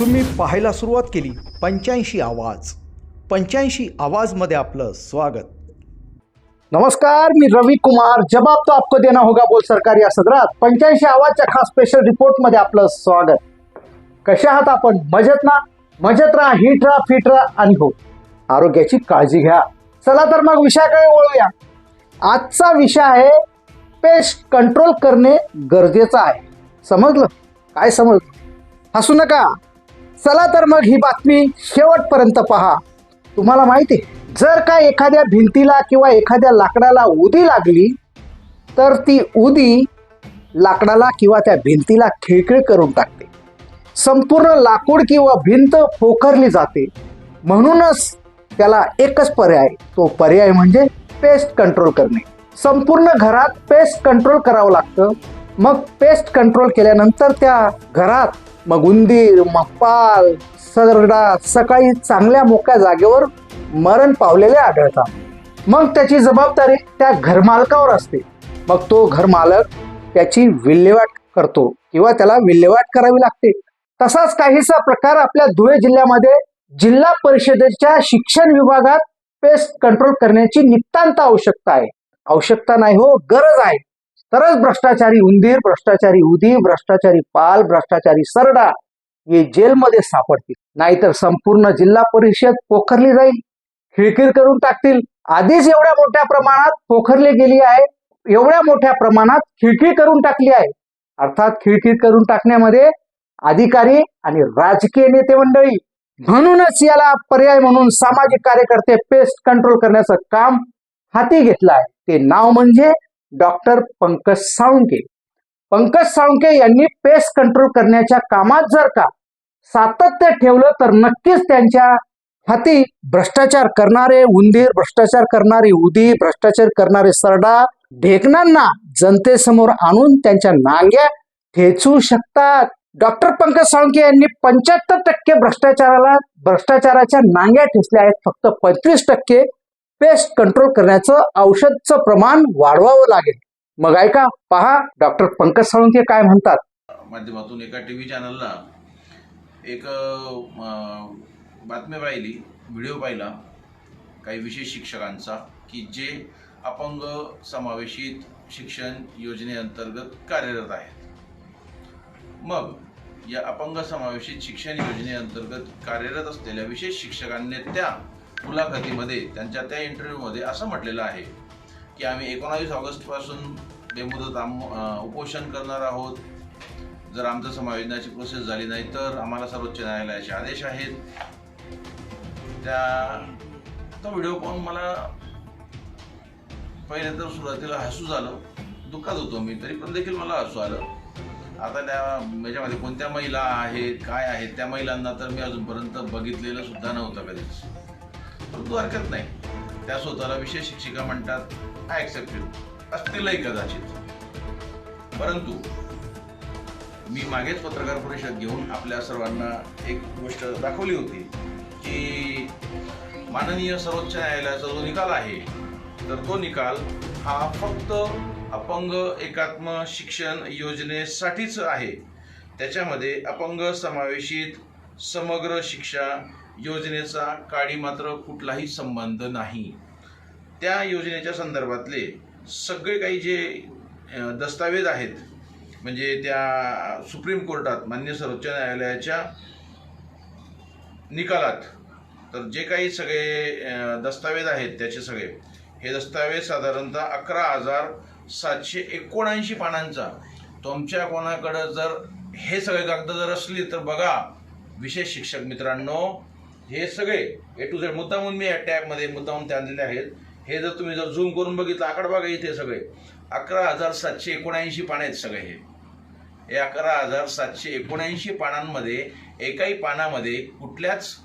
तुम्ही पाहायला सुरुवात केली. पंच्याऐंशी आवाज. पंच्याऐंशी आवाजमध्ये आपलं स्वागत. नमस्कार मी रवी कुमार. जबाब तो आपको देना होगा बोल सरकार या सदरात. पंच्याऐंशी आवाजच्या खास स्पेशल रिपोर्टमध्ये आपलं स्वागत. कशा आहात आपण? मजेत ना? मजेत राहा हिट राहा फिट राहा आणि हो. आरोग्याची काळजी घ्या. चला तर मग विषयाकडे वळूया. आजचा विषय आहे पेस्ट कंट्रोल करणे गरजेचं आहे. समजलं? काय समजलं? हसू नका. चला तर मग ही बातमी शेवटपर्यंत पहा. तुम्हाला माहिती आहे जर का एखाद्या भिंतीला किंवा एखाद्या लाकडाला उदी लागली तर ती उदी लाकडाला किंवा त्या भिंतीला खिळखिळ करून टाकते. संपूर्ण लाकूड किंवा भिंत पोखरली जाते. म्हणूनच त्याला एकच पर्याय तो पर्याय म्हणजे पेस्ट कंट्रोल करणे. संपूर्ण घरात पेस्ट कंट्रोल करावं लागतं. मग पेस्ट कंट्रोल केल्यानंतर त्या घरात मग उंदीर मग पाल सरडा सकाळी चांगल्या मोक्या जागेवर मरण पावलेले आढळतात. मग त्याची जबाबदारी त्या घरमालकावर असते. मग तो घरमालक त्याची विल्हेवाट करतो किंवा त्याला विल्हेवाट करावी लागते. तसाच काहीसा प्रकार आपल्या धुळे जिल्ह्यामध्ये जिल्हा परिषदेच्या शिक्षण विभागात पेस्ट कंट्रोल करण्याची नितांत आवश्यकता आहे. आवश्यकता नाही हो गरज आहे. तरच भ्रष्टाचारी उंदीर भ्रष्टाचारी उदी भ्रष्टाचारी पाल भ्रष्टाचारी सरडा हे जेलमध्ये सापडतील. नाहीतर संपूर्ण जिल्हा परिषद पोखरली जाईल. खिळखिळ करून टाकतील. आधीच एवढ्या मोठ्या प्रमाणात पोखरली गेली आहे. एवढ्या मोठ्या प्रमाणात खिळखिळ करून टाकली आहे. अर्थात खिळखिळ करून टाकण्यामध्ये अधिकारी आणि राजकीय नेते मंडळी म्हणूनच याला पर्याय म्हणून सामाजिक कार्यकर्ते पेस्ट कंट्रोल करण्याचं काम हाती घेतलं आहे. ते नाव म्हणजे डॉक्टर पंकज साळुंके. पंकज साळुंके यांनी पेस्ट कंट्रोल करण्याच्या कामात जर का सातत्य ठेवलं तर नक्कीच त्यांच्या हाती भ्रष्टाचार करणारे उंदीर भ्रष्टाचार करणारी उदी भ्रष्टाचार करणारे सरडा ढेकणांना जनतेसमोर आणून त्यांच्या नांग्या ठेचू शकतात. डॉक्टर पंकज साळुंके यांनी पंच्याहत्तर टक्के भ्रष्टाचाराला भ्रष्टाचाराच्या नांग्या ठेचल्या आहेत फक्त पंचवीस टक्के. पेस्ट कंट्रोल करण्याचं औषधचं प्रमाण वाढवावं लागेल. मग ऐका पहा डॉक्टर पंकज साळुंके काय म्हणतात. माध्यमातून एका टी व्ही चॅनलला एक बातमी पाहिली व्हिडिओ पाहिला काही विशेष शिक्षकांचा की जे अपंग समावेशित शिक्षण योजनेअंतर्गत कार्यरत आहेत. मग या अपंग समावेशित शिक्षण योजनेअंतर्गत कार्यरत असलेल्या विशेष शिक्षकांनी त्या मुलाखतीमध्ये त्यांच्या त्या इंटरव्ह्यूमध्ये असं म्हटलेलं आहे की आम्ही एकोणावीस ऑगस्टपासून बेमुदत आम उपोषण करणार आहोत. जर आमचं समायोजनाची प्रोसेस झाली नाही तर आम्हाला सर्वोच्च न्यायालयाचे आदेश आहेत. त्या तो व्हिडिओ पाहून मला पहिले तर सुरुवातीला हसू झालं दुःखात होतो मी तरी पण देखील मला हसू आलं. आता त्या याच्यामध्ये कोणत्या महिला आहेत काय आहेत त्या महिलांना तर मी अजूनपर्यंत बघितलेलं सुद्धा नव्हतं कधीच. परंतु हरकत नाही. त्या स्वतःला विशेष शिक्षिका म्हणतात आय ॲक्सेप्ट यू असतीलही कदाचित. परंतु मी मागेच पत्रकार परिषद घेऊन आपल्या सर्वांना एक गोष्ट दाखवली होती की माननीय सर्वोच्च न्यायालयाचा जो निकाल आहे तर तो निकाल हा फक्त अपंग एकात्म शिक्षण योजनेसाठीच आहे. त्याच्यामध्ये अपंग समावेशित समग्र शिक्षा योजनेचा काडी मात्र कुठलाही संबंध नाही. त्या योजनेच्या संदर्भातले सगळे काही जे दस्तावेज आहेत म्हणजे त्या सुप्रीम कोर्टात मान्य सर्वोच्च न्यायालयाच्या निकालात तर जे काही सगळे दस्तावेज आहेत त्याचे सगळे हे दस्तावेज साधारणतः अकरा हजार सातशे एकोणऐंशी पानांचा. तुमच्या कोणाकडं जर हे सगळे कागद जर असली तर बघा विशेष शिक्षक मित्रांनो हे सगळे ए टू झेड मुद्दामून मी या टॅबमध्ये मुद्दामून ते आणलेले आहेत. हे जर तुम्ही जर झूम करून बघितलं आकडा बघा इथे सगळे. अकरा हजार सातशे एकोणऐंशी पानं आहेत सगळे हे. हे अकरा हजार सातशे एकोणऐंशी पानांमध्ये एकाही पानामध्ये कुठल्याच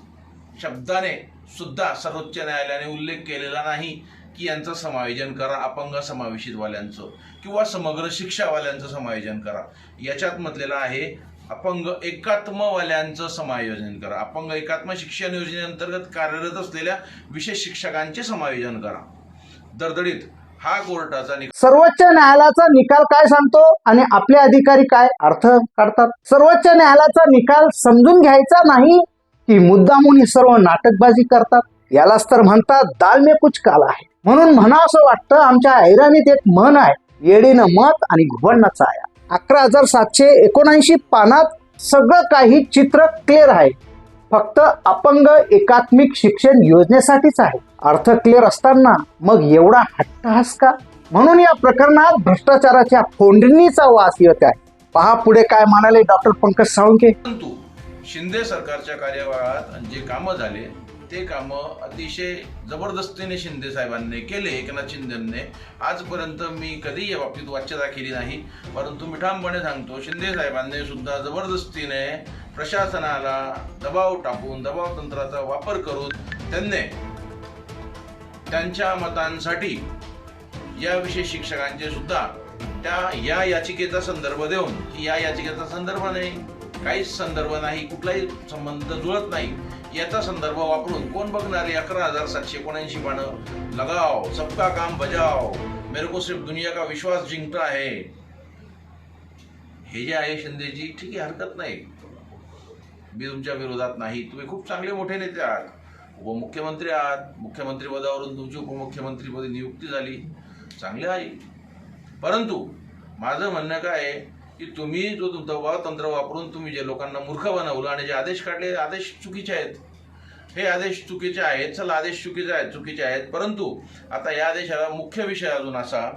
शब्दाने सुद्धा सर्वोच्च न्यायालयाने उल्लेख केलेला नाही की यांचं समायोजन करा अपंग समावेशितवाल्यांचं किंवा समग्र शिक्षावाल्यांचं समायोजन करा. याच्यात म्हटलेलं आहे अपंग एकात्मवाल्यांचं समायोजन करा. अपंग एकात्म शिक्षण योजनेअंतर्गत कार्यरत असलेल्या विशेष शिक्षकांचे समायोजन करा. दरदडीत हा कोर्टाचा निकाल. सर्वोच्च न्यायालयाचा निकाल काय सांगतो आणि आपले अधिकारी काय अर्थ काढतात? सर्वोच्च न्यायालयाचा निकाल समजून घ्यायचा नाही की मुद्दामून ही सर्व नाटकबाजी करतात? यालाच तर म्हणतात दाल मे कुछ काला आहे. म्हणून म्हणा असं वाटतं आमच्या ऐराणीत एक म्हण आहे. येडीनं मत आणि घुबडणं चाया अकरा हजार सातशे एकोणऐंशी पानात सगळं काही चित्र क्लिअर आहे. फक्त अपंग एकात्मिक शिक्षण योजनेसाठीच आहे. अर्थ क्लिअर असताना मग एवढा हट्टहास का? म्हणून या प्रकरणात भ्रष्टाचाराच्या फोंडणीचा वास येत आहे. पहा पुढे काय म्हणाले डॉक्टर पंकज साळुंके परंतु शिंदे सरकारच्या कार्यकाळात जे कामं झाले ते कामं अतिशय जबरदस्तीने शिंदे साहेबांनी केले एकनाथ शिंदेने. आजपर्यंत मी कधी या बाबतीत वाच्यता केली नाही. परंतु मी ठामपणे सांगतो शिंदे साहेबांनी सुद्धा जबरदस्तीने प्रशासनाला दबाव टाकून दबाव तंत्राचा वापर करून त्यांनी त्यांच्या मतांसाठी या विशेष शिक्षकांचे सुद्धा त्या या याचिकेचा संदर्भ देऊन की या याचिकेचा संदर्भ नाही काहीच संदर्भ नाही कुठलाही संबंध जुळत नाही. याचा संदर्भ वापरून कोण बघणारे अकरा हजार सातशे एकोणऐंशी पानं? लगाव सबका काम बजाव. मेरे को सिर्फ दुनिया का विश्वास जिंकता है. हे जे आहे शिंदेजी ठीक आहे हरकत नाही. मी तुमच्या विरोधात नाही. तुम्ही खूप चांगले मोठे नेते आहात. उपमुख्यमंत्री आहात. मुख्यमंत्री पदावरून तुमची उपमुख्यमंत्रीपदी नियुक्ती झाली. चांगली आहे. परंतु माझं म्हणणं काय आहे? की तुम्ही जो दबाव तंत्र वापरून तुम्ही जे लोकांना मूर्ख बनवलं आणि जे आदेश काढले आदेश चुकीचे आहेत. हे आदेश चुकीचे आहेत चला आदेश चुकीचे आहेत चुकीचे आहेत. परंतु आता या आदेशाला मुख्य विषय अजून असा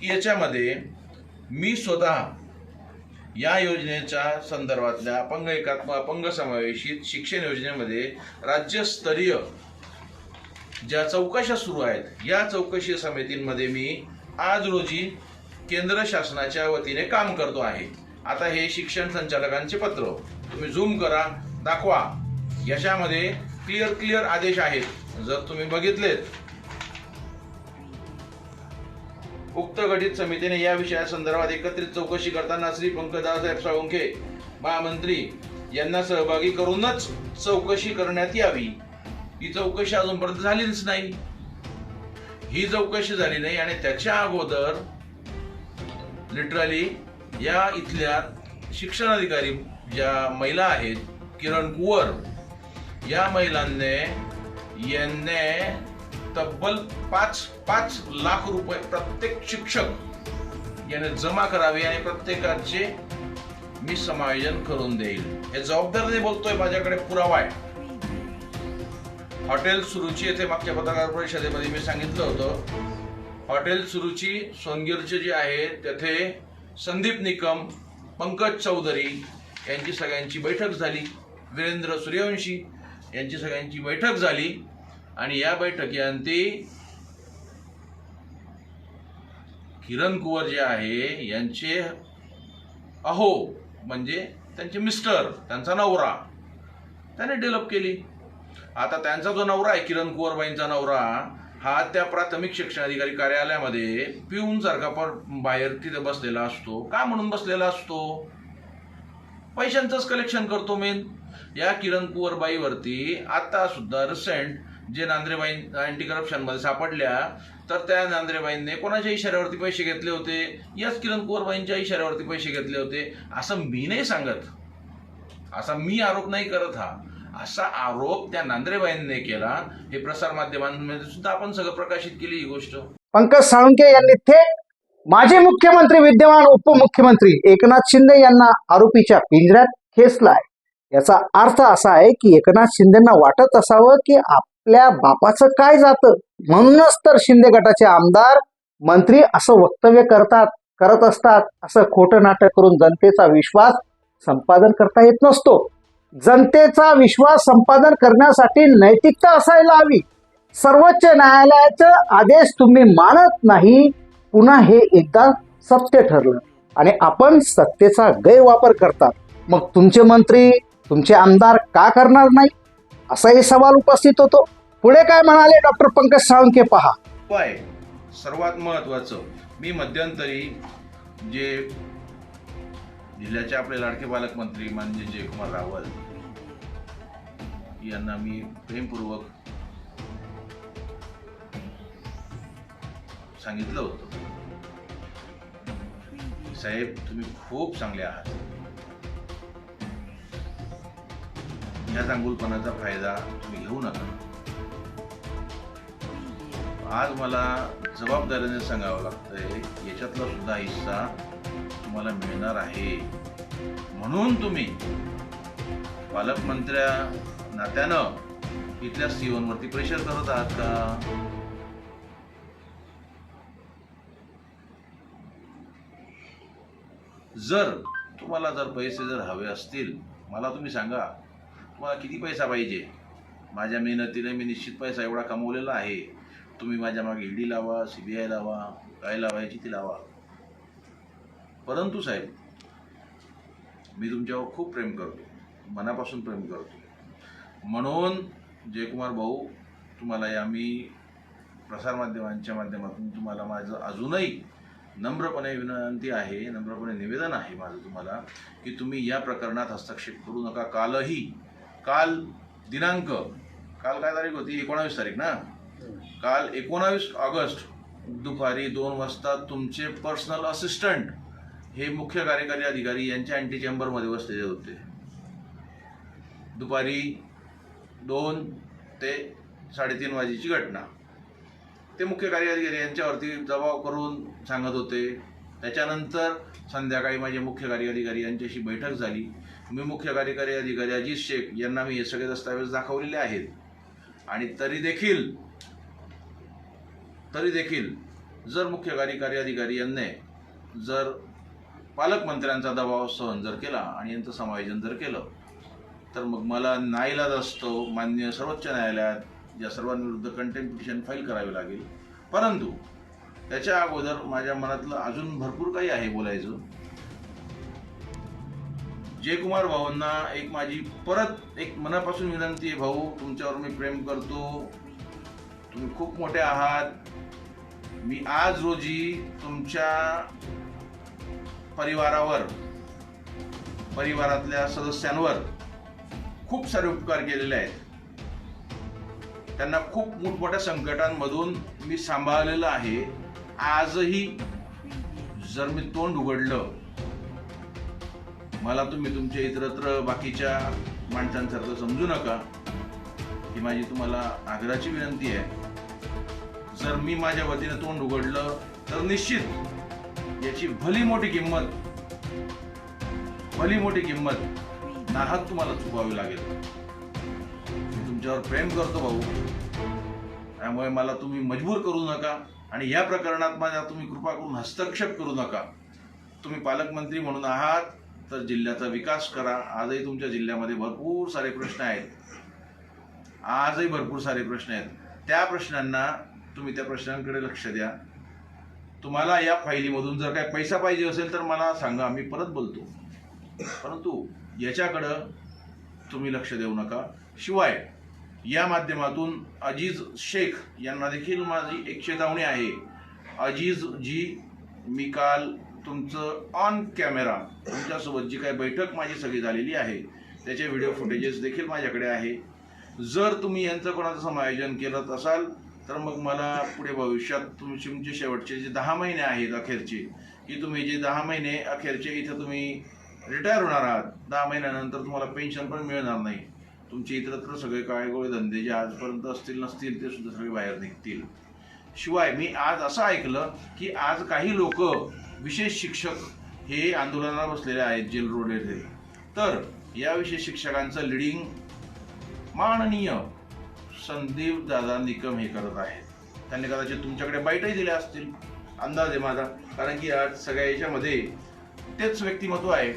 की याच्यामध्ये मी स्वतः या योजनेच्या संदर्भातल्या अपंग एकात्म अपंग समावेशित शिक्षण योजनेमध्ये राज्यस्तरीय ज्या चौकशा सुरू आहेत या चौकशी समितींमध्ये मी आज रोजी केंद्र शासनाच्या वतीने काम करतो आहे. आता हे शिक्षण संचालकांचे पत्र. तुम्ही झूम करा दाखवा. याच्यामध्ये क्लिअर क्लिअर आदेश आहेत. जर तुम्ही बघितलेत. उक्त गठित समितीने या विषयासंदर्भात एकत्रित चौकशी करताना श्री पंकजदासाहेब साळुंखे महामंत्री यांना सहभागी करूनच चौकशी करण्यात यावी. ही चौकशी अजूनपर्यंत झालीच नाही. ही चौकशी झाली नाही आणि त्याच्या अगोदर लिटरली या इथल्या शिक्षण अधिकारी ज्या महिला आहेत किरण कुवर या महिलांनी यांनी तब्बल पाच पाच लाख रुपये प्रत्येक शिक्षक याने जमा करावे आणि प्रत्येकाचे मी समायोजन करून देईल. हे जबाबदारीने बोलतोय माझ्याकडे पुरावा आहे. हॉटेल सुरुची येथे मागच्या पत्रकार परिषदेमध्ये मी सांगितलं होतं. हॉटेल सुरुची सोनगीरचे जे आहे तेथे संदीप निकम पंकज चौधरी यांची सगळ्यांची बैठक झाली. वीरेंद्र सूर्यवंशी यांची सगळ्यांची बैठक झाली. आणि या बैठकीअंती किरण कुवर जे आहे यांचे अहो म्हणजे त्यांचे मिस्टर त्यांचा नवरा त्याने डेव्हलप केली. आता त्यांचा जो नवरा आहे किरण कुवरबाईंचा नवरा हा त्या प्राथमिक शिक्षण अधिकारी कार्यालयामध्ये पिऊन सारखा पण बाहेर तिथे बसलेला असतो. का म्हणून बसलेला असतो? पैशांचंच कलेक्शन करतो मेन या किरण कुवरबाईवरती आता सुद्धा रिसेंट जे नांद्रेबाई अँटी करप्शनमध्ये सापडल्या तर त्या नांद्रेबाईंनी कोणाच्या इशाऱ्यावरती पैसे घेतले होते? याच किरण कुवरबाईंच्या इशाऱ्यावरती पैसे घेतले होते. असं मी नाही सांगत. असा मी आरोप नाही करत हा. असा आरोप त्या नांद्रेबाईंनी केला. हे प्रसार माध्यमांमध्ये सुद्धा आपण सगळं प्रकाशित केली ही गोष्ट. पंकज साळुंके यांनी थेट माजी मुख्यमंत्री विद्यमान उपमुख्यमंत्री एकनाथ शिंदे यांना आरोपीच्या पिंजऱ्यात खेचलाय. याचा अर्थ असा आहे की एकनाथ शिंदेना वाटत असावं की आपल्या बापाचं काय जातं? म्हणूनच तर शिंदे गटाचे आमदार मंत्री असं वक्तव्य करतात करत असतात असं खोटं नाटक करून जनतेचा विश्वास संपादन करता येत नसतो. जनतेचा विश्वास संपादन करण्यासाठी नैतिकता असायला हवी. सर्वोच्च न्यायालयाचा आदेश तुम्ही मानत नाही पुन्हा हे एकदा सत्य ठरलं. आणि आपण सत्तेचा गैरवापर करतात मग तुमचे मंत्री तुमचे आमदार का करणार नाही? असाही सवाल उपस्थित होतो. पुढे काय म्हणाले डॉक्टर पंकज साळुंके पहा. उपाय. सर्वात महत्वाचं मी मध्यंतरी जे जिल्ह्याचे आपले लाडके पालकमंत्री माननीय जयकुमार रावल यांना मी प्रेमपूर्वक सांगितलं होतं. साहेब तुम्ही खूप चांगले आहात. ह्या चांगुलपणाचा फायदा तुम्ही घेऊ नका. आज मला जबाबदारीने सांगावं लागतंय याच्यातला सुद्धा हिस्सा तुम्हाला मिळणार आहे. म्हणून तुम्ही पालकमंत्र्या नात्यानं इथल्या सीओनवरती प्रेशर करत आहात का? जर तुम्हाला जर पैसे जर हवे असतील मला तुम्ही सांगा तुम्हाला किती पैसा पाहिजे? माझ्या मेहनतीने मी निश्चित पैसा एवढा कमवलेला आहे. तुम्ही माझ्या मागे ईडी लावा सी बी आय लावा काय लावायची ती लावा? परंतु साहेब मी तुमच्यावर खूप प्रेम करतो. मनापासून प्रेम करतो. म्हणून जयकुमार भाऊ तुम्हाला या मी प्रसारमाध्यमांच्या माध्यमातून तुम्हाला माझं अजूनही नम्रपणे विनंती आहे नम्रपणे निवेदन आहे माझं तुम्हाला की तुम्ही या प्रकरणात हस्तक्षेप करू नका. कालही काल दिनांक काल काय तारीख होती? एकोणावीस तारीख ना? काल एकोणावीस ऑगस्ट दुपारी दोन वाजता तुमचे पर्सनल असिस्टंट हे मुख्य कार्यकारी अधिकारी यांच्या अँटी चेंबरमध्ये बसलेले होते. दुपारी दोन ते साडेतीन वाजेची घटना. ते मुख्य कार्यकारी अधिकारी यांच्यावरती दबाव करून सांगत होते. त्याच्यानंतर संध्याकाळी माझे मुख्य कार्यकारी अधिकारी यांच्याशी बैठक झाली. मी मुख्य कार्यकारी अधिकारी अजित शेख यांना मी हे सगळे दस्तावेज दाखवलेले आहेत. आणि तरी देखील तरी देखील जर मुख्य कार्यकारी अधिकारी यांनी जर पालकमंत्र्यांचा दबाव सहन जर केला आणि यांचं समायोजन जर केलं तर मग मला नाईलाज असतो मान्य सर्वोच्च न्यायालयात या सर्वांविरुद्ध कंटेम्प पिटिशन फाईल करावी लागेल. परंतु त्याच्या अगोदर माझ्या मनातलं अजून भरपूर काही आहे बोलायचं. जयकुमार भाऊंना एक माझी परत एक मनापासून विनंती आहे भाऊ तुमच्यावर मी प्रेम करतो. तुम्ही खूप मोठे आहात. मी आज रोजी तुमच्या परिवारावर परिवारातल्या सदस्यांवर खूप सारे उपकार केलेले आहेत. त्यांना खूप मोठमोठ्या संकटांमधून मी सांभाळलेलं आहे. आजही जर मी तोंड उघडलं मला तुम्ही तुमच्या इतरत्र बाकीच्या माणसांसारखं समजू नका ही माझी तुम्हाला आग्रहाची विनंती आहे. जर मी माझ्या वतीनं तोंड उघडलं तर निश्चित याची भली मोठी किंमत भली मोठी किंमत नाहक तुम्हाला चुकवावी लागेल. मी तुमच्यावर प्रेम करतो भाऊ. त्यामुळे मला तुम्ही मजबूर करू नका आणि या प्रकरणात माझ्या तुम्ही कृपा करून हस्तक्षेप करू नका. तुम्ही पालकमंत्री म्हणून आहात तर जिल्ह्याचा विकास करा. आजही तुमच्या जिल्ह्यामध्ये भरपूर सारे प्रश्न आहेत. आजही भरपूर सारे प्रश्न आहेत. त्या प्रश्नांना तुम्ही त्या प्रश्नांकडे लक्ष द्या. तुम्हाला या फायलीमधून जर काय पैसा पाहिजे असेल तर मला सांगा मी परत बोलतो. परंतु याच्याकडं तुम्ही लक्ष देऊ नका. शिवाय या माध्यमातून अजीज शेख यांना देखील माझी एक चेतावणी आहे. अजीज जी मी काल तुमचं ऑन कॅमेरा तुमच्यासोबत जी काही बैठक माझी सगळी झालेली आहे त्याचे व्हिडिओ फुटेजेस देखील माझ्याकडे आहे. जर तुम्ही यांचं कोणाचं समायोजन केलं असाल तर मग मला पुढे भविष्यात तुमचे तुमचे शेवटचे जे दहा महिने आहेत अखेरचे की तुम्ही जे दहा महिने अखेरचे इथं तुम्ही रिटायर होणार आहात. दहा महिन्यानंतर तुम्हाला पेन्शन पण मिळणार नाही. तुमचे इतरत्र सगळे काळेगोळे धंदे जे आजपर्यंत असतील नसतील ते सुद्धा सगळे बाहेर निघतील. शिवाय मी आज असं ऐकलं की आज काही लोक विशेष शिक्षक हे आंदोलनाला बसलेले आहेत जेल रोड येथे. तर या विशेष शिक्षकांचं लिडिंग माननीय संदीप दादा निकम हे करत आहेत. त्यांनी कदाचित तुमच्याकडे बाईटही दिल्या असतील. अंदाज आहे माझा. कारण की आज सगळ्या याच्यामध्ये तेच व्यक्तिमत्व आहे.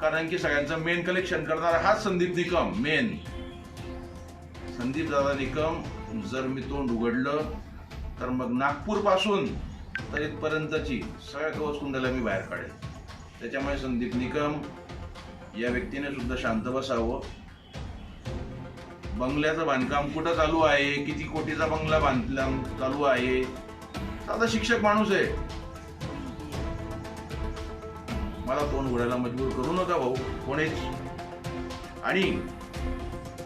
कारण की सगळ्यांचं मेन कलेक्शन करणारा हाच संदीप निकम मेन संदीप दादा निकम जर मी तोंड उघडलं तर मग नागपूरपासून तर इथपर्यंतची सगळ्या कवच कुंडाला मी बाहेर काढेल. त्याच्यामुळे संदीप निकम या व्यक्तीने सुद्धा शांत बसावं. बंगल्याचं बांधकाम कुठं चालू आहे? किती कोटीचा बंगला बांधला चालू आहे? साधा शिक्षक माणूस आहे. मला तोंड उघडायला मजबूर करू नका भाऊ कोणीच. आणि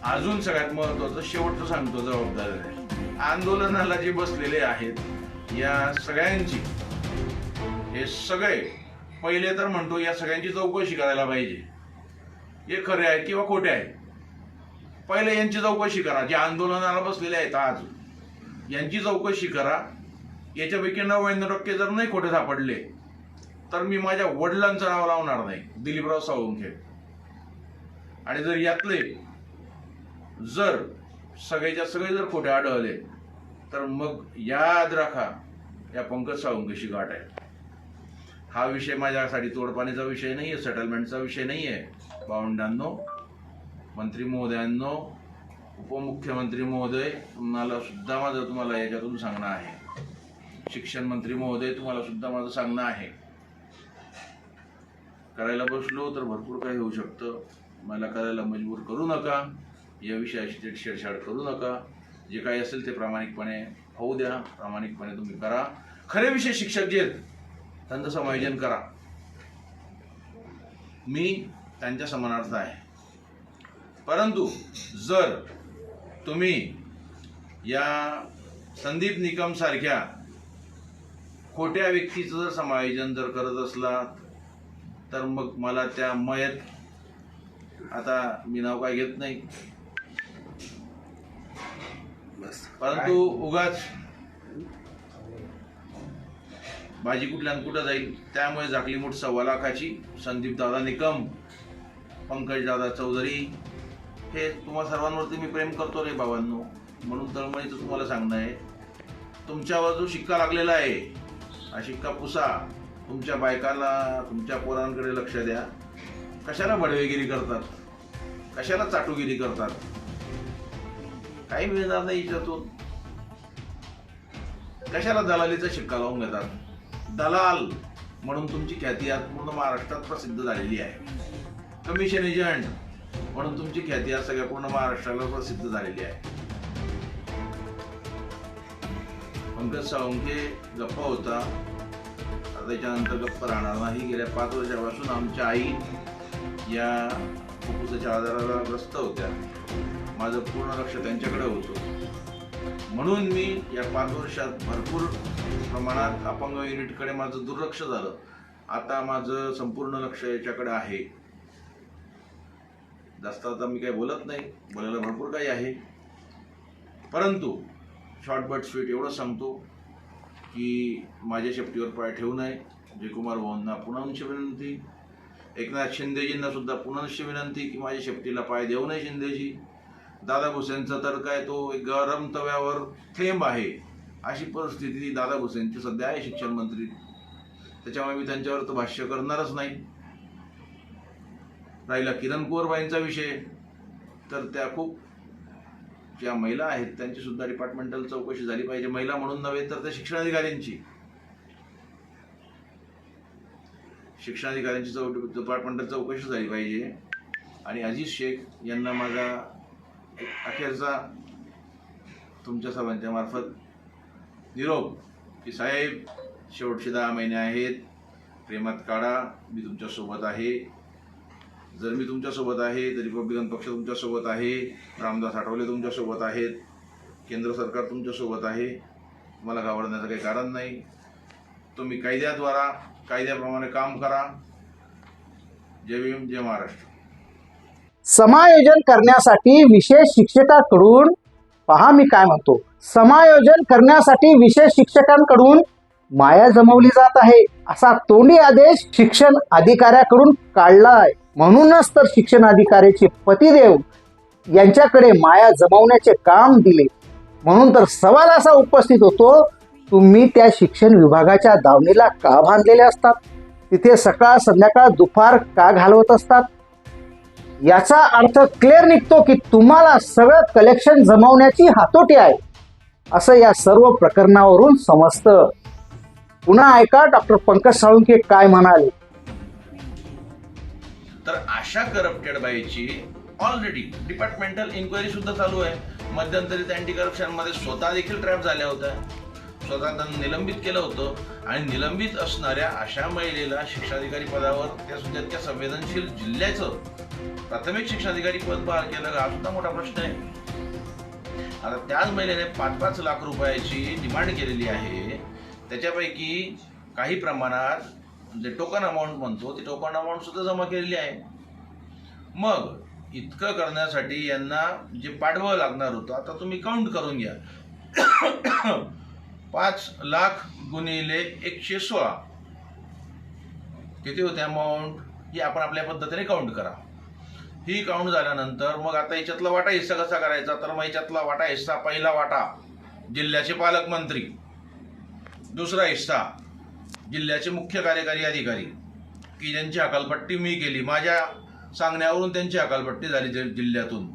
अजून सगळ्यात महत्वाचं शेवटचं सांगतो जबाबदारी. आंदोलनाला जे बसलेले आहेत या सगळ्यांची हे सगळे पहिले तर म्हणतो या सगळ्यांची चौकशी करायला पाहिजे. हे खरे आहे किंवा खोटे आहे पहिले यांची चौकशी करा. जे आंदोलनाला बसलेले आहेत आज यांची चौकशी करा. याच्यापैकी नव्याण्णव टक्के जर नाही खोटे सापडले तर मी माझ्या वडिलांचं नाव लावणार नाही. दिलीपराव साळुंखे. आणि जर यातले जर सगळेच्या सगळे जर खोटे आढळले तर मग याद राखा या पंकज सावंकेशी गाठ आहे. हा विषय माझ्यासाठी तोडपाणीचा विषय नाही आहे सेटलमेंटचा विषय नाही आहे भावंडांनो मंत्री महोदयांनो उपमुख्यमंत्री महोदय तुम्हाला सुद्धा माझं तुम्हाला याच्यातून सांगणं आहे. शिक्षण मंत्री महोदय तुम्हाला सुद्धा माझं सांगणं आहे. करायला बसलो तर भरपूर काही होऊ शकतं. मला करायला मजबूर करू नका. या विषयाशी थेट छेडछाड करू नका. जे काही असेल ते प्रामाणिकपणे होऊ द्या. प्रामाणिकपणे तुम्ही करा. खरे विषय शिक्षक जे आहेत त्यांचं समायोजन करा. मी त्यांच्या समानार्थ आहे. परंतु जर तुम्ही या संदीप निकमसारख्या खोट्या व्यक्तीचं जर समायोजन जर करत असला तर मग मला त्या मयत आता मी नाव काय घेत नाही. परंतु उगाच भाजी कुठल्या कुठं जाईल त्यामुळे झाकली मूठ सव्वा लाखाची. संदीप दादा निकम पंकज दादा चौधरी हे तुम्हा सर्वांवरती मी प्रेम करतो रे बाबांनो. म्हणून तळमळीचं तुम्हाला सांगणं आहे. तुमच्यावर जो शिक्का लागलेला आहे हा शिक्का पुसा. तुमच्या बायकाला तुमच्या पोरांकडे लक्ष द्या. कशाला बडवेगिरी करतात? कशाला चाटूगिरी करतात? काही मिळणार नाही याच्यातून. कशाला दलालीचा शिक्का लावून घेतात? दलाल म्हणून तुमची ख्याती आज पूर्ण महाराष्ट्रात प्रसिद्ध झालेली आहे. कमिशन एजंट म्हणून तुमची ख्याती आज सगळ्या पूर्ण महाराष्ट्राला प्रसिद्ध झालेली आहे. पंकज साळुंके गप्पा होता. आता त्याच्यानंतर गप्पा राहणार. नाही गेल्या पाच वर्षापासून आमच्या आई या फुफ्फुसाच्या आजाराला ग्रस्त होत्या. माझं पूर्ण लक्ष त्यांच्याकडे होतं. म्हणून मी या पाच वर्षात भरपूर प्रमाणात अपंग युनिटकडे माझं दुर्लक्ष झालं. आता माझं संपूर्ण लक्ष याच्याकडे आहे. जास्त आता मी काही बोलत नाही. बोलायला भरपूर काही आहे. परंतु शॉर्ट बट स्वीट एवढं सांगतो. की माझ्या शेपटीवर पाय ठेवू नये. जयकुमार भाऊंना पुनश्च विनंती. एकनाथ शिंदेजींना सुद्धा पुनश्च विनंती की माझ्या शेपटीला पाय देऊ नये शिंदेजी. दादा भुसेनचा तर काय तो एक गरम तव्यावर थेंब आहे. अशी परिस्थिती दादा भुसेनची सध्या आहे शिक्षण मंत्री. त्याच्यामुळे मी त्यांच्यावर तर भाष्य करणारच नाही. राहिला किरण कुवरबाईंचा विषय. तर त्या खूप ज्या महिला आहेत त्यांची सुद्धा डिपार्टमेंटल चौकशी झाली पाहिजे. महिला म्हणून नव्हे तर त्या शिक्षणाधिकाऱ्यांची. शिक्षणाधिकाऱ्यांची चौ डिपार्टमेंटल चौकशी झाली पाहिजे. आणि अजित शेख यांना माझा अखेरचा तुमच्या सर्वांच्या मार्फत निरोप की साहेब शेवटचे दहा महिने आहेत. प्रेमात काढा मी तुमच्यासोबत आहे. जर मी तुमच्यासोबत आहे तर रिपब्लिकन पक्ष तुमच्यासोबत आहे रामदास आठवले तुमच्यासोबत आहेत केंद्र सरकार तुमच्यासोबत आहे मला घाबरण्याचं काही कारण नाही. तुम्ही कायद्याद्वारा कायद्याप्रमाणे काम करा. जय भीम जय महाराष्ट्र. समायोजन करण्यासाठी विशेष शिक्षकाकडून पहा मी काय म्हणतो समायोजन करण्यासाठी विशेष शिक्षकांकडून माया जमवली जात आहे असा तोंडी आदेश शिक्षण अधिकाऱ्याकडून काढला आहे म्हणूनच तर शिक्षण अधिकाऱ्याचे पतिदेव यांच्याकडे माया जमवण्याचे काम दिले. म्हणून तर सवाल असा उपस्थित होतो तुम्ही त्या शिक्षण विभागाच्या दावणीला का बांधलेले असतात? तिथे सकाळ संध्याकाळ दुपार का घालवत असतात? याचा अर्थ क्लिअर निघतो की तुम्हाला सगळं कलेक्शन जमवण्याची हातोटी आहे. असं या सर्व प्रकरणावरून समजतं. पुन्हा ऐका डॉक्टर पंकज साळुंके काय म्हणाले. तर अशा करप्टेड बाईची ऑलरेडी डिपार्टमेंटल इन्क्वायरी सुद्धा चालू आहे. मध्यंतरीत अँटी करप्शनमध्ये स्वतः देखील ट्रॅप झाल्या होत्या. स्वतः त्यांना निलंबित केलं होतं. आणि निलंबित असणाऱ्या अशा महिलेला शिक्षाधिकारी पदावर त्या सुद्धा त्या संवेदनशील जिल्ह्याचं प्राथमिक शिक्षाधिकारी पद बहाल केलं का हा सुद्धा मोठा प्रश्न आहे. आता त्याच महिलेने पाच पाच लाख रुपयाची डिमांड केलेली आहे. त्याच्यापैकी काही प्रमाणात जे टोकन अमाऊंट म्हणतो ती टोकन अमाऊंट सुद्धा जमा केलेली आहे. मग इतकं करण्यासाठी यांना जे पाठवावं लागणार होतं आता तुम्ही काउंट करून घ्या. पाच लाख गुणिले एकशे सोळा. किती होते अमाऊंट ही आपण आपल्या पद्धतीने काउंट करा. ही काउंट झाल्यानंतर मग आता याच्यातला वाटा हिस्सा कसा करायचा? तर मग याच्यातला वाटा हिस्सा पहिला वाटा जिल्ह्याचे पालकमंत्री. दुसरा हिस्सा जिल्ह्याचे मुख्य कार्यकारी अधिकारी की ज्यांची हकालपट्टी मी केली माझ्या सांगण्यावरून त्यांची हकालपट्टी झाली जिल्ह्यातून.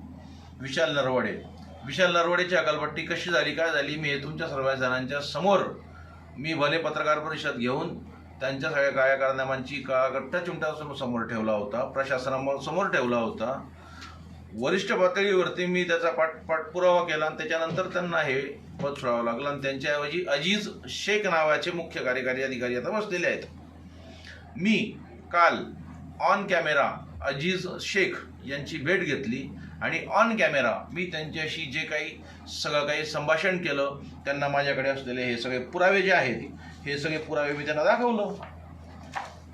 विशाल नरवडे. विशाल नरवडेची हकालपट्टी कशी झाली काय झाली मी हे तुमच्या सर्व जणांच्या समोर मी भले पत्रकार परिषद घेऊन त्यांच्या सगळ्या कार्यकारनामांची का गट्टा चिमटा समोर ठेवला होता प्रशासनासमोर समोर ठेवला होता वरिष्ठ पातळीवरती मी त्याचा पाठ पाठपुरावा केला आणि त्याच्यानंतर त्यांना हे पद सोडावं लागलं आणि त्यांच्याऐवजी अजीज शेख नावाचे मुख्य कार्यकारी अधिकारी आता बसलेले आहेत. मी काल ऑन कॅमेरा अजीज शेख यांची भेट घेतली आणि ऑन कॅमेरा मी त्यांच्याशी जे काही सगळं काही संभाषण केलं त्यांना माझ्याकडे असलेले हे सगळे पुरावे जे आहेत हे सगळे पुरावे मी त्यांना दाखवलं.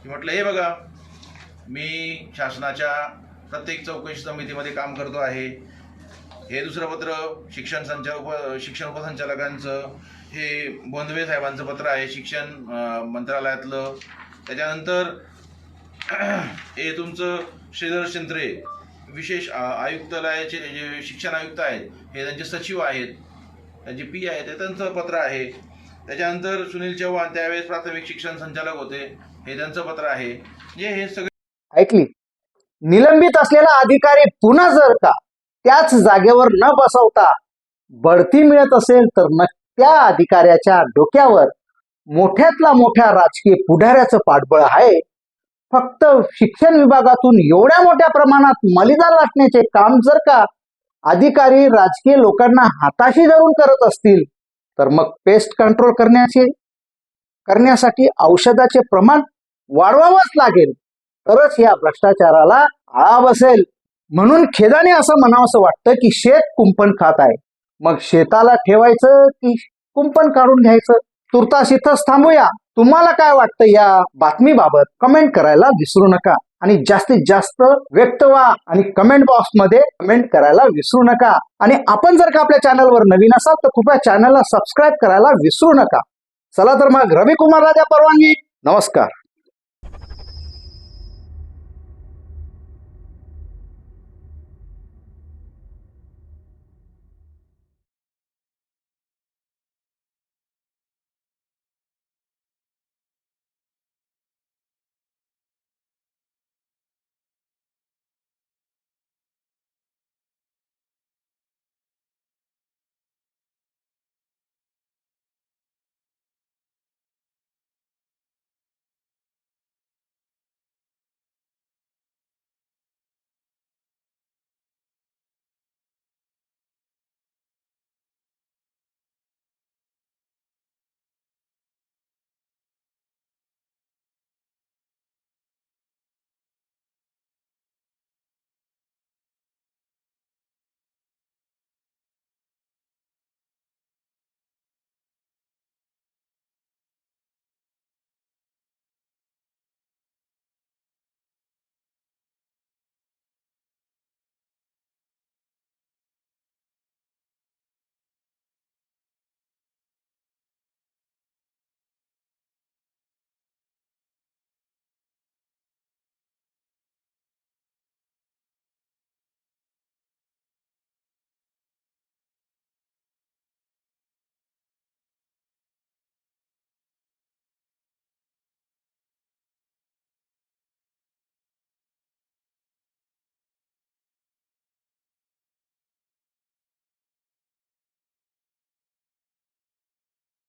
की म्हटलं हे बघा मी शासनाच्या प्रत्येक चौकशी समितीमध्ये काम करतो आहे. हे दुसरं पत्र शिक्षण संचालक उप शिक्षण उपसंचालकांचं हे बोंधवे साहेबांचं पत्र आहे शिक्षण मंत्रालयातलं. त्याच्यानंतर हे तुमचं श्रीधर शिंत्रे विशेष आयुक्तालयाचे जे शिक्षण आयुक्त आहेत हे त्यांचे सचिव आहेत. त्यांचे पी आहेत हे त्यांचं पत्र आहे. त्याच्यानंतर सुनील चव्हाण त्यावेळेस प्राथमिक शिक्षण संचालक होते. हे त्यांचं पत्र आहे. जे हे सगळे ऐकली? निलंबित असलेला अधिकारी पुन्हा जर का त्याच जागेवर न बसवता बढती मिळत असेल तर मग त्या अधिकाऱ्याच्या डोक्यावर मोठ्यातला मोठ्या राजकीय पुढाऱ्याचं पाठबळ आहे. फक्त शिक्षण विभागातून एवढ्या मोठ्या प्रमाणात मलिदा लाटण्याचे काम जर का अधिकारी राजकीय लोकांना हाताशी धरून करत असतील तर मग पेस्ट कंट्रोल करण्याचे करण्यासाठी औषधाचे प्रमाण वाढवावंच लागेल. तरच या भ्रष्टाचाराला आळा बसेल. म्हणून खेदाने असं म्हणावंसं वाटतं की शेत कुंपण खात आहे. मग शेताला ठेवायचं की कुंपण काढून घ्यायचं? तुर्तास इथंच थांबूया. तुम्हाला काय वाटतं या बातमीबाबत? कमेंट करायला विसरू नका आणि जास्तीत जास्त व्यक्त व्हा आणि कमेंट बॉक्समध्ये कमेंट करायला विसरू नका. आणि आपण जर का आपल्या चॅनलवर नवीन असाल तर कृपया चॅनलला सबस्क्राईब करायला विसरू नका. चला तर मग रवी कुमार राजा परवानगी. नमस्कार.